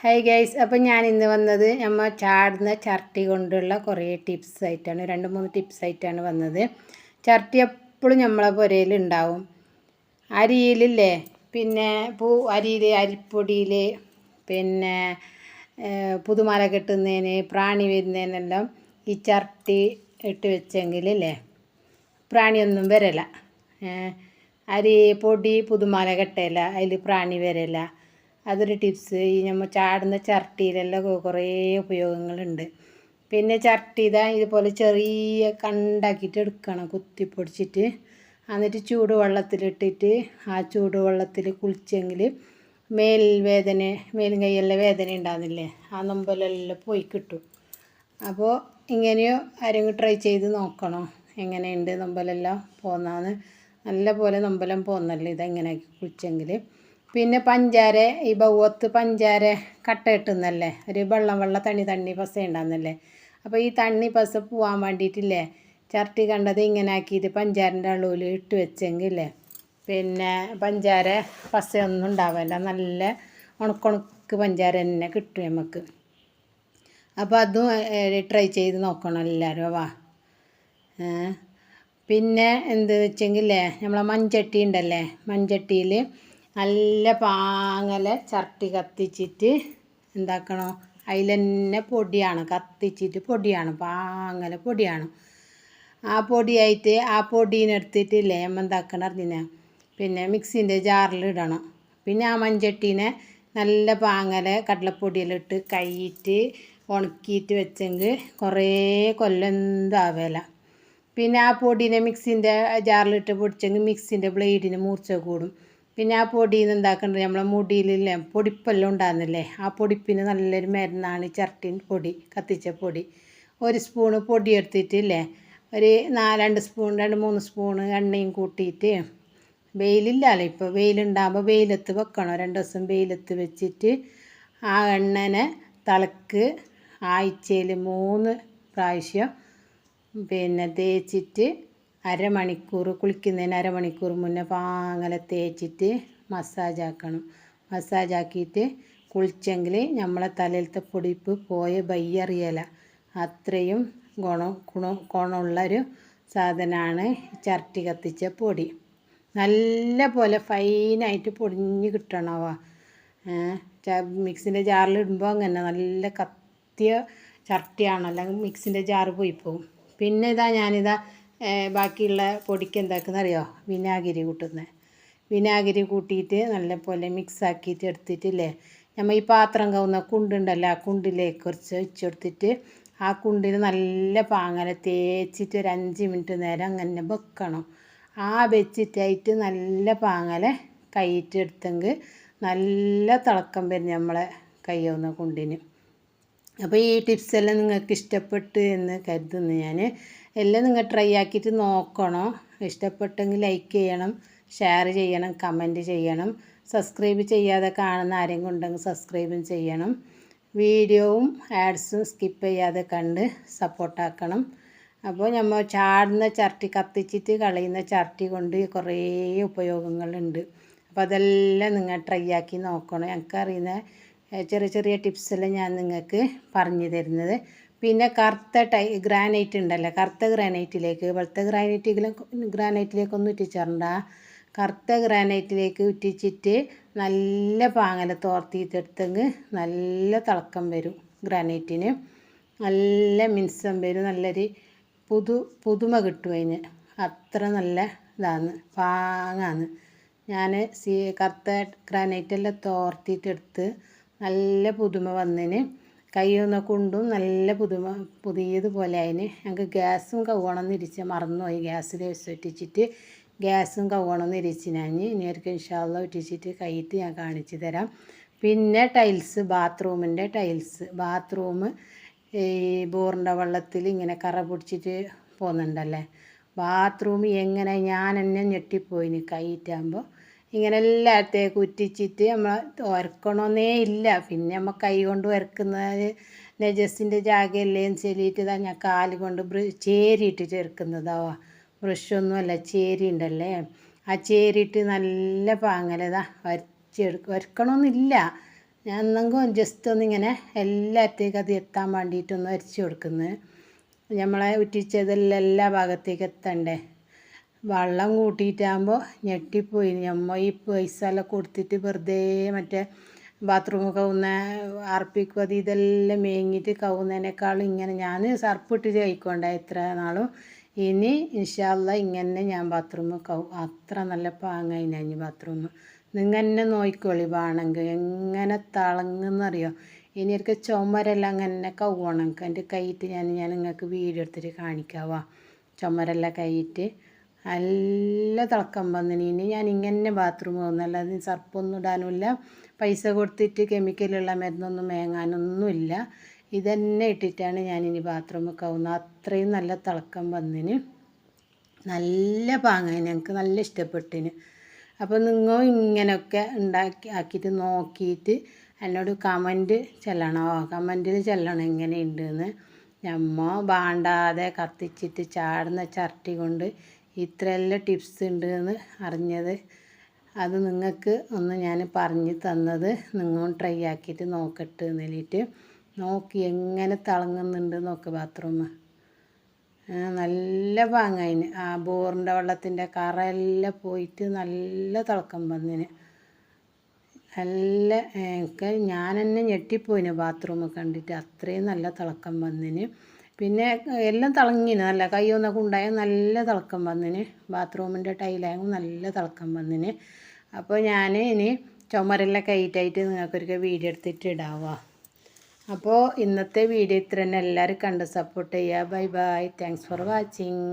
High guys അപ്പം ഞാൻ ഇന്ന് വന്നത് നമ്മൾ ചാടുന്ന ചർട്ടി കൊണ്ടുള്ള കുറേ ടിപ്സ് ആയിട്ടാണ്. രണ്ട് മൂന്ന് ടിപ്സ് ആയിട്ടാണ് വന്നത്. ചർട്ടി എപ്പോഴും നമ്മളെ പുരയിൽ ഉണ്ടാവും അരിയിലില്ലേ? പിന്നെ പൂ അരിയിൽ അരിപ്പൊടിയിൽ പിന്നെ പുതുമല കെട്ടുന്നതിന് പ്രാണി വരുന്നതിനെല്ലാം ഈ ചർട്ടി ഇട്ട് വെച്ചെങ്കിലല്ലേ? പ്രാണിയൊന്നും വരല. അരി പൊടി പുതുമല കെട്ടയില്ല അതിൽ പ്രാണി വരില്ല അതൊരു ടിപ്സ്. ഈ നമ്മൾ ചാടുന്ന ചരട്ടിയിലെല്ലാം കുറേ ഉപയോഗങ്ങളുണ്ട്. പിന്നെ ചർട്ടി ഇതാ ഇതുപോലെ ചെറിയ കണ്ടാക്കിയിട്ട് എടുക്കണം കുത്തിപ്പൊടിച്ചിട്ട്. എന്നിട്ട് ചൂടുവെള്ളത്തിലിട്ടിട്ട് ആ ചൂടുവെള്ളത്തിൽ കുളിച്ചെങ്കിൽ മേൽ വേദന മേലും കൈയെല്ലാം വേദന ഉണ്ടാകുന്നില്ലേ ആ നൊമ്പലെല്ലാം പോയി കിട്ടും. അപ്പോൾ ഇങ്ങനെയോ ആരെങ്കിലും ട്രൈ ചെയ്ത് നോക്കണം? എങ്ങനെയുണ്ട് നൊമ്പലെല്ലാം പോകുന്നതെന്ന് നല്ല പോലെ നൊമ്പലം പോന്നല്ലേ ഇതെങ്ങനെ കുളിച്ചെങ്കിൽ പിന്നെ പഞ്ചാര ഈ ബൗവത്ത് പഞ്ചാര കട്ട കിട്ടുന്നല്ലേ? ഒരു വെള്ളം വെള്ള തണ്ണി തണ്ണി പസ ഉണ്ടാകുന്നല്ലേ അപ്പോൾ ഈ തണ്ണി പസ പോവാൻ വേണ്ടിയിട്ടില്ലേ ചർട്ടി കണ്ടത് ഇങ്ങനെ ആക്കിയിട്ട് പഞ്ചാരന്റെ അളവിൽ ഇട്ട് വെച്ചെങ്കിലേ പിന്നെ പഞ്ചാര പസയൊന്നും ഉണ്ടാവില്ല നല്ല ഉണക്കുണക്ക് പഞ്ചാര തന്നെ കിട്ടും നമുക്ക് അപ്പോൾ അതും ട്രൈ ചെയ്ത് നോക്കണം എല്ലാവരും വാ. പിന്നെ എന്ത് വെച്ചെങ്കിലേ നമ്മളെ മൺചട്ടി ഉണ്ടല്ലേ? മൺചട്ടിയിൽ നല്ല പാങ്ങലെ ചർട്ടി കത്തിച്ചിട്ട് എന്താക്കണോ? അതിൽ തന്നെ പൊടിയാണ് കത്തിച്ചിട്ട് പൊടിയാണ് പാങ്ങലെ പൊടിയാണ്. ആ പൊടിയായിട്ട് ആ പൊടീനെടുത്തിട്ട് നമ്മൾ എന്താക്കണം അറിഞ്ഞ പിന്നെ മിക്സിന്റെ ജാറിൽ ഇടണം. പിന്നെ ആ മൺചട്ടീനെ നല്ല പാങ്ങലെ കടലപ്പൊടിയിലിട്ട് കൈയിട്ട് ഉണക്കിയിട്ട് വെച്ചെങ്കിൽ കുറേ കൊല്ലം എന്താവില്ല പിന്നെ ആ പൊടീനെ മിക്സിന്റെ ജാറിലിട്ട് പൊടിച്ചെങ്കിൽ മിക്സിന്റെ ബ്ലേഡിന് മൂർച്ച കൂടും പിന്നെ ആ പൊടിയിൽ നിന്ന് എന്താക്കേണ്ടത്? നമ്മളെ മുടിയിലില്ലേ പൊടിപ്പെല്ലാം ഉണ്ടാകുന്നില്ലേ ആ പൊടിപ്പിന് നല്ലൊരു മരുന്നാണ് ഈ ചർട്ടിൻ പൊടി കത്തിച്ച പൊടി. ഒരു സ്പൂണ് പൊടി എടുത്തിട്ടില്ലേ? ഒരു നാല് രണ്ട് സ്പൂൺ രണ്ട് മൂന്ന് സ്പൂണ് എണ്ണയും കൂട്ടിയിട്ട് വെയിലില്ലല്ലോ ഇപ്പോൾ വെയിലുണ്ടാകുമ്പോൾ വെയിലത്ത് വെക്കണം. രണ്ട് ദിവസം വെയിലത്ത് വെച്ചിട്ട് ആ എണ്ണനെ തലക്ക് ആഴ്ചയിൽ മൂന്ന് പ്രാവശ്യം പിന്നെ തേച്ചിട്ട് അരമണിക്കൂർ കുളിക്കുന്നതിന് അരമണിക്കൂർ മുന്നേ പാങ്ങലെ തേച്ചിട്ട് മസാജ് ആക്കണം. മസാജ് ആക്കിയിട്ട് കുളിച്ചെങ്കിൽ നമ്മളെ തലയിലത്തെ പൊടിപ്പ് പോയ ബയ്യറിയല. അത്രയും ഗുണം ഗുണം ഗുണമുള്ളൊരു സാധനമാണ് ചർട്ടി കത്തിച്ച പൊടി. നല്ല പോലെ ഫൈനായിട്ട് പൊടിഞ്ഞ് കിട്ടണവ. മിക്സിന്റെ ജാറിൽ ഇടുമ്പോൾ അങ്ങനെ നല്ല കത്തിയ ചർട്ടിയാണ് അല്ലെങ്കിൽ മിക്സിന്റെ ജാറ് പോയി പോകും പിന്നെ ഇതാ ഞാനിതാ ബാക്കിയുള്ള പൊടിക്ക് എന്താക്കുന്ന അറിയോ? വിനാഗിരി കൂട്ടുന്നത് വിനാഗിരി കൂട്ടിയിട്ട് നല്ല പോലെ മിക്സ് ആക്കിയിട്ട് എടുത്തിട്ടില്ലേ? നമ്മൾ ഈ പാത്രം കവുന്ന കുണ്ടുണ്ടല്ലോ ആ കുണ്ടിലേക്ക് കുറച്ച് വെച്ചെടുത്തിട്ട് ആ കുണ്ടിൽ നല്ല പാങ്ങനെ തേച്ചിട്ട് ഒരു അഞ്ച് മിനിറ്റ് നേരം അങ്ങനെ വെക്കണം. ആ വെച്ചിട്ടായിട്ട് നല്ല പാങ്ങനെ കൈയിട്ട് നല്ല തിളക്കം വരും നമ്മളെ കയ്യാവുന്ന കുണ്ടിന്. അപ്പോൾ ഈ ടിപ്സ് എല്ലാം നിങ്ങൾക്ക് ഇഷ്ടപ്പെട്ട് എന്ന് കരുതുന്നു ഞാൻ എല്ലാം നിങ്ങൾ ട്രൈ ആക്കിയിട്ട് നോക്കണം. ഇഷ്ടപ്പെട്ടെങ്കിൽ ലൈക്ക് ചെയ്യണം ഷെയർ ചെയ്യണം കമന്റ് ചെയ്യണം. സബ്സ്ക്രൈബ് ചെയ്യാതെ കാണുന്ന ആരെങ്കിലും ഉണ്ടെങ്കിൽ സബ്സ്ക്രൈബും ചെയ്യണം. വീഡിയോവും ആഡ്സും സ്കിപ്പ് ചെയ്യാതെ കണ്ട് സപ്പോർട്ടാക്കണം അപ്പോൾ നമ്മൾ ചാടുന്ന ചർട്ടി കത്തിച്ചിട്ട് കളയുന്ന ചർട്ടി കൊണ്ട് കുറേ ഉപയോഗങ്ങളുണ്ട്. അപ്പോൾ അതെല്ലാം നിങ്ങൾ ട്രൈ ആക്കി നോക്കണം. ഞങ്ങൾക്കറിയുന്ന ചെറിയ ചെറിയ ചെറിയ ടിപ്സെല്ലാം ഞാൻ നിങ്ങൾക്ക് പറഞ്ഞു തരുന്നത്. പിന്നെ കറുത്ത ടൈ ഗ്രാനൈറ്റ് ഉണ്ടല്ലോ കറുത്ത ഗ്രാനൈറ്റിലേക്ക് വെളുത്ത ഗ്രാനൈറ്റിലും ഗ്രാനൈറ്റിലേക്കൊന്നും ഇട്ടിച്ചേരണ്ട കറുത്ത ഗ്രാനൈറ്റിലേക്ക് ഇട്ടിച്ചിട്ട് നല്ല പാങ്ങല തോർത്തിയിട്ടെടുത്തെങ്കിൽ നല്ല തിളക്കം വരും ഗ്രാനൈറ്റിന്. നല്ല മിനുസം വരും നല്ലൊരു പുതു പുതുമ കിട്ടും അതിന്. അത്ര നല്ല ഇതാണ് പാങ്ങാണ് ഞാൻ സീ കറുത്ത ഗ്രാനൈറ്റെല്ലാം തോർത്തിയിട്ടെടുത്ത് നല്ല പുതുമ വന്നതിന് കയ്യൊന്ന കൊണ്ടും നല്ല പുതുമ പുതിയതുപോലെ അതിന്. ഞങ്ങൾക്ക് ഗ്യാസും കവണമെന്ന് ഇരിച്ച് മറന്നുപോയി. ഗ്യാസിൽ വെച്ചിട്ട് ഗ്യാസും കവണമെന്ന് ഇരിച്ച് ഞാൻ ഇനി ഒരിക്കൽ ഇൻഷാല്ല ഇട്ടിച്ചിട്ട് കൈയിട്ട് ഞാൻ കാണിച്ചു തരാം. പിന്നെ ടൈൽസ് ബാത്റൂമിന്റെ ടൈൽസ് ബാത്റൂം ഈ ബോറിന്റെ വെള്ളത്തിൽ ഇങ്ങനെ കറ പിടിച്ചിട്ട് പോകുന്നുണ്ടല്ലേ? ബാത്റൂം എങ്ങനെ ഞാൻ തന്നെ ഞെട്ടിപ്പോയിന് കൈയിട്ടാകുമ്പോൾ ഇങ്ങനെ എല്ലാത്തേക്ക് ഉറ്റിച്ചിട്ട് നമ്മൾ ഉരക്കണമെന്നേ ഇല്ല. പിന്നെ നമ്മൾ കൈ കൊണ്ട് ഉരക്കുന്നത് നജസിന്റെ ജാഗയല്ലേ ചൊല്ലിയിട്ട് ഇതാ ഞാൻ കാൽ കൊണ്ട് ചേരിയിട്ട് ചേർക്കുന്നതാവാ ബ്രഷൊന്നുമല്ല ചേരി ഉണ്ടല്ലേ ആ ചേരിയിട്ട് നല്ല പാങ്ങലതാ. ഉരച്ചെടുക്കും ഉരക്കണമെന്നില്ല ഞാൻ എന്നെങ്കിലും ജസ്റ്റ് ഒന്നിങ്ങനെ എല്ലാത്തേക്കും അത് എത്താൻ വേണ്ടിയിട്ടൊന്ന് അരിച്ചു കൊടുക്കുന്നത് നമ്മളെ ഉറ്റിച്ചതെല്ലാം എല്ലാ ഭാഗത്തേക്ക് എത്തണ്ടേ? വെള്ളം കൂട്ടിയിട്ടാകുമ്പോൾ ഞെട്ടിപ്പോയി. നമ്മൾ ഈ പൈസ എല്ലാം കൊടുത്തിട്ട് വെറുതെ മറ്റേ ബാത്റൂമൊക്കെ കവുന്ന അർപ്പിക്കും അത് ഇതെല്ലാം മേങ്ങിയിട്ട് കവുന്നതിനേക്കാളും ഇങ്ങനെ ഞാൻ സർപ്പിട്ട് കഴിക്കൊണ്ട എത്ര നാളും. ഇനി ഇൻഷാല്ല ഇങ്ങനെ ഞാൻ ബാത്റൂം കവും അത്ര നല്ല പാങ്ങായി ഞാൻ ബാത്റൂം നിങ്ങൾ തന്നെ നോക്കിക്കോളി വേണമെങ്കിൽ എങ്ങനെ തിളങ്ങുന്നറിയോ? ഇനി എനിക്ക് ചുമരെല്ലാം അങ്ങനെ കവുകണം എന്റെ കൈയിട്ട് ഞാൻ ഞാൻ നിങ്ങൾക്ക് വീഡിയോ എടുത്തിട്ട് കാണിക്കാവാ? ചുമരെല്ലാം കൈയിട്ട്. നല്ല തിളക്കം വന്നിന്. ഇനി ഞാൻ ഇങ്ങനെ ബാത്റൂം പോകുന്നു. അല്ലാതെ സർപ്പൊന്നും ഇടാനുമില്ല. പൈസ കൊടുത്തിട്ട് കെമിക്കലുള്ള മരുന്നൊന്നും മേങ്ങാനൊന്നുമില്ല. ഇതന്നെ ഇട്ടിട്ടാണ് ഞാനിനി ബാത്റൂമിൽ കവുന്നത് അത്രയും നല്ല തിളക്കം വന്നിന്. നല്ല പാങ്ങായി ഞങ്ങൾക്ക് നല്ല ഇഷ്ടപ്പെട്ടിന്. അപ്പോൾ നിങ്ങൾ ഇങ്ങനെയൊക്കെ ഉണ്ടാക്കി ആക്കിയിട്ട് നോക്കിയിട്ട് എന്നോട് കമന്റ് ചെല്ലണോ. കമന്റിൽ ചെല്ലണം എങ്ങനെയുണ്ടെന്ന്. നമ്മ ബാണ്ടാതെ കത്തിച്ചിട്ട് ചാടുന്ന ചരട്ടി കൊണ്ട് ഇത്രയെല്ലാം ടിപ്സ് ഉണ്ട് എന്ന് അറിഞ്ഞത്. അത് നിങ്ങൾക്ക് ഒന്ന് ഞാൻ പറഞ്ഞു തന്നത് നിങ്ങൾ ട്രൈ ആക്കിയിട്ട് നോക്കട്ടെ എന്നിട്ട്. നോക്കി എങ്ങനെ തിളങ്ങുന്നുണ്ട് നോക്ക് ബാത്റൂം നല്ല പാങ്ങായിന്. ആ ബോറിന്റെ വെള്ളത്തിന്റെ കറയെല്ലാം പോയിട്ട് നല്ല തിളക്കം വന്നിന്. നല്ല എനിക്ക് ഞാൻ തന്നെ ഞെട്ടിപ്പോയിന് ബാത്റൂം കണ്ടിട്ട്. അത്രയും നല്ല തിളക്കം വന്നിന്. പിന്നെ എല്ലാം തിളങ്ങിന്. നല്ല കയ്യൊന്നൊക്കെ ഉണ്ടായ നല്ല തിളക്കം വന്നിന്. ബാത്റൂമിന്റെ ടൈലായും നല്ല തിളക്കം വന്നിന്. അപ്പോൾ ഞാൻ ഇനി ചുമരെല്ലാം കയറ്റായിട്ട് നിങ്ങൾക്കൊരു വീഡിയോ എടുത്തിട്ട് ഇടാവാ. അപ്പോൾ ഇന്നത്തെ വീഡിയോ ഇത്ര തന്നെ. എല്ലാവരും കണ്ട് സപ്പോർട്ട് ചെയ്യുക. Bye bye thanks for watching